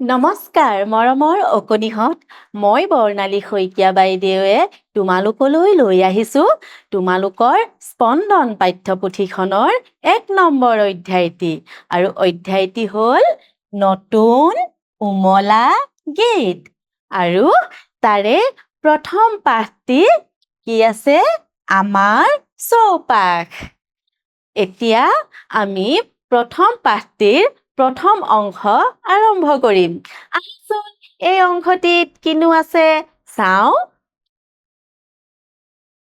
নমস্কাৰ মৰমৰ অকণিহঁত। মই বৰ্ণালী শইকীয়া বাইদেৱে তোমালোকলৈ লৈ আহিছোঁ। তোমালোকৰ স্পন্দন পাঠ্যপুথিখনৰ এক নম্বৰ অধ্যায়টি। আৰু অধ্যায়টি হ'ল নতুন উমলা গীত। আৰু তাৰে প্ৰথম পাঠটি কি আছে? আমাৰ চৌপাশ। এতিয়া আমি প্ৰথম পাঠটিৰ প্ৰথম অংশ আৰম্ভ কৰিম। আহাচোন, এই অংশটিত কিনো আছে? চাওঁ।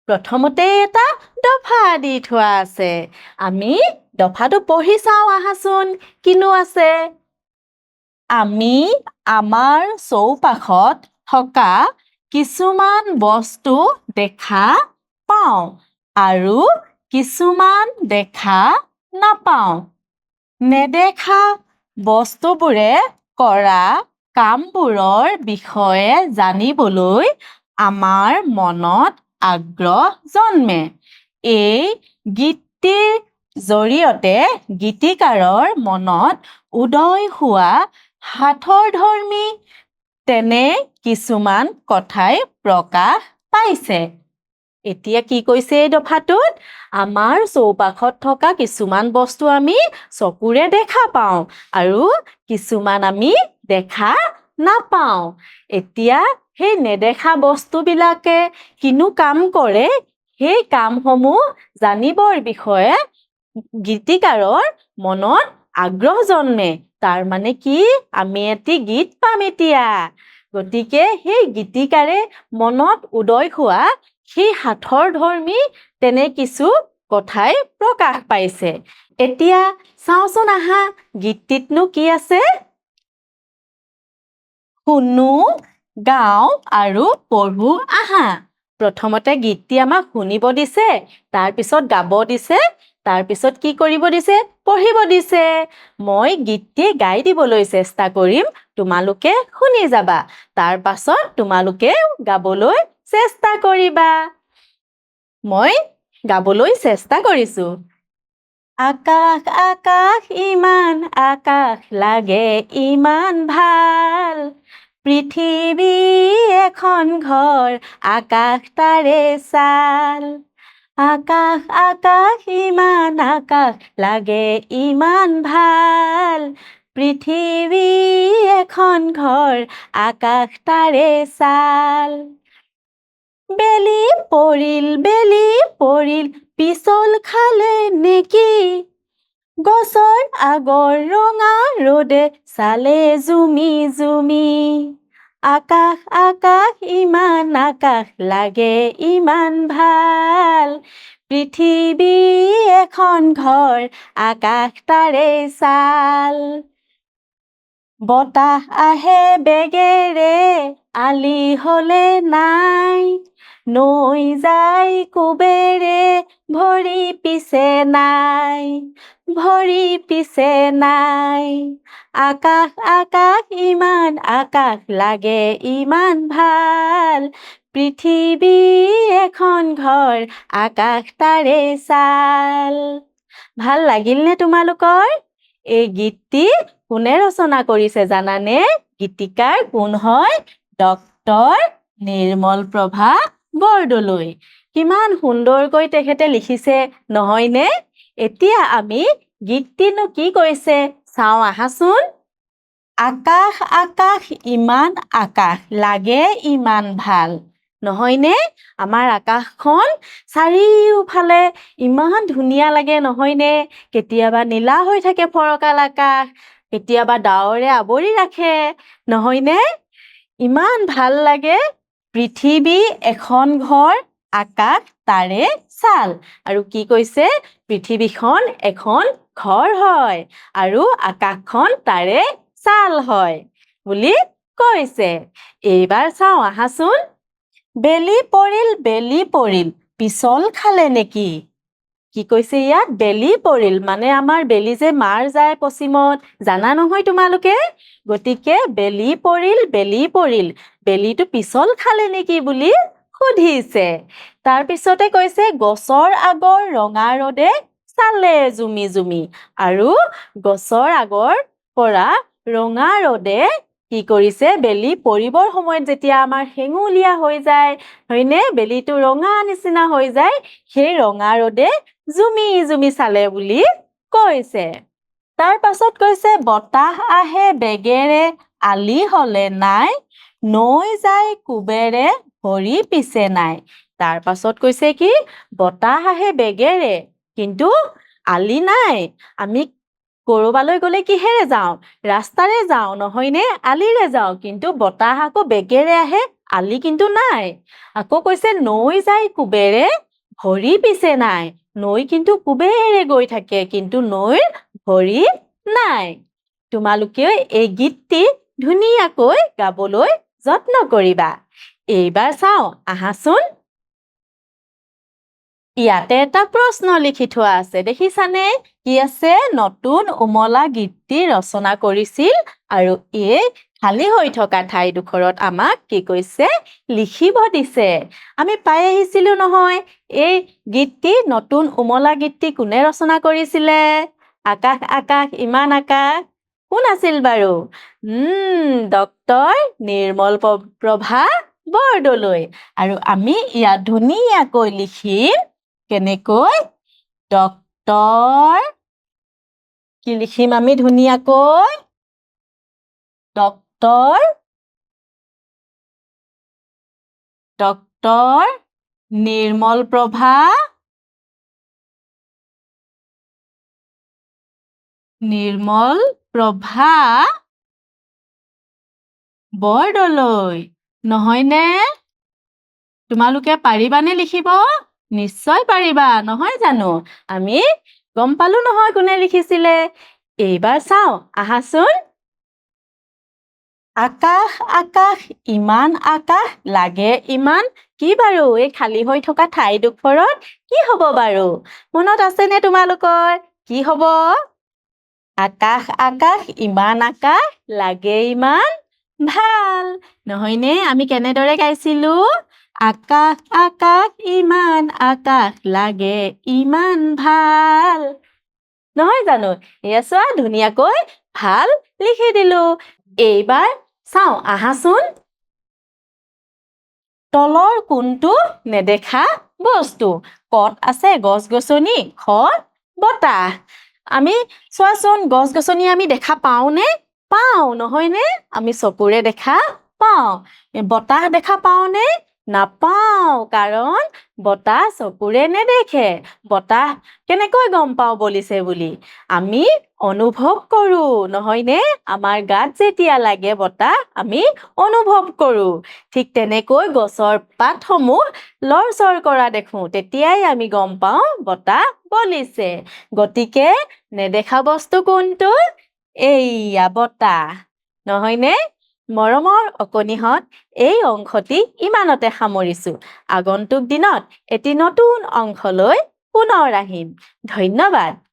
প্ৰথমতে এটা দফা দি থোৱা আছে। আমি দফাটো পঢ়ি চাওঁ, আহাচোন, কিনো আছে? আমি আমাৰ চৌপাশত থকা কিছুমান বস্তু দেখা পাওঁ আৰু কিছুমান দেখা নাপাওঁ। নেদেখা বস্তুবোৰে কৰা কামবোৰৰ বিষয়ে জানিবলৈ আমাৰ মনত আগ্ৰহ জন্মে। এই গীতটিৰ জৰিয়তে গীতিকাৰৰ মনত উদয় হোৱা সাঁথৰধৰ্মী তেনে কিছুমান কথাই প্ৰকাশ পাইছে। এতিয়া কি কৈছে এই দফাটোত? আমাৰ চৌপাশত থকা কিছুমান বস্তু আমি চকুৰে দেখা পাওঁ আৰু কিছুমান আমি দেখা নাপাওঁ। এতিয়া সেই নেদেখা বস্তুবিলাকে কিনো কাম কৰে? সেই কামসমূহ জানিবৰ বিষয়ে গীতিকাৰৰ মনত আগ্ৰহ জন্মে। তাৰ মানে কি? আমি এটি গীত পাম এতিয়া। গতিকে সেই গীতিকাৰে মনত উদয় হোৱা সেই সাঁথৰধৰ্মী তেনে কিছু কথাই প্ৰকাশ পাইছে। এতিয়া চাওঁচোন আহা গীতটিতনো কি আছে? শুনো, গাওঁ আৰু পঢ়ো আহা। প্ৰথমতে গীতটি আমাক শুনিব দিছে তাৰপিছত গাব দিছে তাৰপিছত কি কৰিব দিছে? পঢ়িব দিছে। মই গীতটি গাই দিবলৈ চেষ্টা কৰিম, তোমালোকে শুনি যাবা। তাৰ পাছত তোমালোকে গাবলৈ চেষ্টা কৰিবা। মই গাবলৈ চেষ্টা কৰিছোঁ। আকাশ আকাশ, ইমান আকাশ লাগে, ইমান ভালো। পৃথিৱী এখন ঘৰ, আকাশ তাৰে ছাল আকাশ আকাশ, ইমান আকাশ লাগে, ইমান ভালো। পৃথিৱী এখন ঘৰ, আকাশ তাৰে ছাল বেলি পৰিল বেলি পৰিল পিছল খালে নেকি। গছৰ আগৰ ৰঙা ৰ'দে চালে জুমি জুমি। আকাশ আকাশ, ইমান আকাশ লাগে, ইমান ভালো। পৃথিৱী এখন ঘৰ, আকাশ তাৰে ছাল বতাহ আহে বেগেৰে আলি হলে নাই। নৈ যায় কোবেৰে ভৰি পিছে নাই ভৰি পিছে নাই। আকাশ আকাশ, ইমান, আকাশ লাগে ইমান ভালো। পৃথিৱী এখন ঘৰ আকাশ তাৰে ছাল ভালো লাগিলনে তোমালোকৰ? এই গীতটি কোনে ৰচনা কৰিছে জানানে? গীতিকাৰ কোন হয়? ডক্তৰ নিৰ্মল প্ৰভা বৰদলৈ। কিমান সুন্দৰকৈ তেখেতে লিখিছে, নহয়নে? এতিয়া আমি গীতটিনো কি কৈছে চাওঁ আহাচোন। আকাশ আকাশ, ইমান আকাশ, লাগে ইমান ভালো। নহয়নে? আমাৰ আকাশখন চাৰিওফালে ইমান ধুনীয়া লাগে, নহয়নে? কেতিয়াবা নীলা হৈ থাকে ফৰকাল আকাশ, কেতিয়াবা ডাৱৰে আৱৰি ৰাখে, নহয়নে? ইমান ভালো লাগে। পৃথিৱী এখন ঘৰ, আকাশ তাৰে ছাল। আৰু কি কৈছে? পৃথিৱীখন এখন ঘৰ হয় আৰু আকাশখন তাৰে ছাল হয় বুলি কৈছে। এইবাৰ চাওঁ, আহাচোন। বেলি পৰিল বেলি পৰিল, পিছল খালে নেকি? কি কৈছে ইয়াত? বেলি পৰিল মানে আমাৰ বেলি যে মাৰ যায় পশ্চিমত, জানা নহয় তোমালোকে? গতিকে বেলি পৰিল বেলি পৰিল, বেলিটো পিছল খালে নেকি বুলি সুধিছে। তাৰপিছতে কৈছে, গছৰ আগৰ ৰঙা ৰ'দে চালে জুমি জুমি, আৰু গছৰ আগৰ পৰা ৰঙা ৰ'দে কি কৰিছে? বেলি পৰিবৰ সময়ত যেতিয়া আমাৰ হেঙুলীয়া হৈ যায়, হয়নে? বেলিটো ৰঙা নিচিনা হৈ যায়, সেই ৰঙা ৰ'দে জুমি জুমি চালে বুলি কৈছে। তাৰ পাছত কৈছে, বতাহ আহে বেগেৰে, আলি হলে নাই, নৈ যায় কোবেৰে, ভৰি পিছে নাই। তাৰ পাছত কৈছে কি? বতাহ আহে বেগেৰে, কিন্তু আলি নাই। আমি কৰবালৈ গ'লে কিহেৰে যাওঁ? ৰাস্তাৰে যাওঁ, নহয়নে? আলিৰে যাওঁ, কিন্তু বতাহ আকৌ বেগেৰে আহে, আলি কিন্তু নাই। আকৌ কৈছে, নৈ যায় কোবেৰে? ভৰি পিছে নাই। নৈ কিন্তু কোবেৰে গৈ থাকে, কিন্তু নৈৰ ভৰি নাই। তোমালোকে এই গীতটি ধুনীয়াকৈ গাবলৈ যত্ন কৰিবা। এইবাৰ চাওঁ, আহাচোন। ইয়াতে এটা প্ৰশ্ন লিখি থোৱা আছে দেখিছানে? কি আছে? নতুন উমলা গীতটি ৰচনা কৰিছিল আৰু এই খালী হৈ থকা ঠাইডোখৰত আমাক কি কৈছে? লিখিব দিছে। আমি পাই আহিছিলো নহয় এই গীতটি নতুন উমলা গীতটি কোনে ৰচনা কৰিছিলে? আকাশ আকাশ ইমান আকাশ কোন আছিল বাৰু? উম ডক্তৰ নিৰ্মল প্ৰভা বৰদলৈ। আৰু আমি ইয়াত ধুনীয়াকৈ লিখিম কেনেকৈ? ডক্তৰ কি লিখিম আমি ধুনীয়াকৈ? ডক্তৰ ডক্তৰ নিৰ্মল প্ৰভা নিৰ্মল প্ৰভা বৰদলৈ নহয়নে? তোমালোকে পাৰিবানে লিখিব? নিশ্চয় পাৰিবা, নহয় জানো? আমি গম পালো নহয় কোনে লিখিছিলে। এইবাৰ চাওঁ, আহাচোন। আকাশ আকাশ, ইমান আকাশ, লাগে ইমান। কি বাৰু, এই খালী হৈ থকা ঠাইডোখৰত কি হ'ব বাৰু? মনত আছেনে তোমালোকৰ? কি হ'ব? আকাশ আকাশ, ইমান আকাশ, লাগে ইমান। ভালো। নহয়নে? আমি কেনেদৰে গাইছিলো? আকাশ আকাশ, ইমান, আকাশ লাগে, ইমান ভালো। নহয় জানো? এয়া চোৱা, ধুনীয়াকৈ ভালো লিখি দিলো। এইবাৰ চাওঁ, আহাচোন। তলৰ কোনটো নেদেখা বস্তু। কত আছে গছ-গছনি? খত বতাহ। আমি চোৱাচোন, গছ-গছনি আমি দেখা পাওঁনে? পাওঁ, নহয়নে? আমি চকুৰে দেখা পাওঁ। বতাহ দেখা পাওঁনে? নাপাওঁ, কাৰণ বতাহ চকুৰে নেদেখে। বতাহ কেনেকৈ গম পাওঁ বলিছে বুলি? আমি অনুভৱ কৰোঁ, নহয়নে? আমাৰ গাত যেতিয়া লাগে বতাহ, আমি অনুভৱ কৰোঁ। ঠিক তেনেকৈ গছৰ পাতসমূহ লৰচৰ কৰা দেখোঁ, তেতিয়াই আমি গম পাওঁ বতাহ বলিছে। গতিকে নেদেখা বস্তু কোনটো? এইয়া বতাহ, নহয়নে? মৰমৰ অকণিহঁত এই অংশটি ইমানতে সামৰিছোঁ। আগন্তুক দিনত এটি নতুন অংশলৈ পুনৰ আহিম। ধন্যবাদ।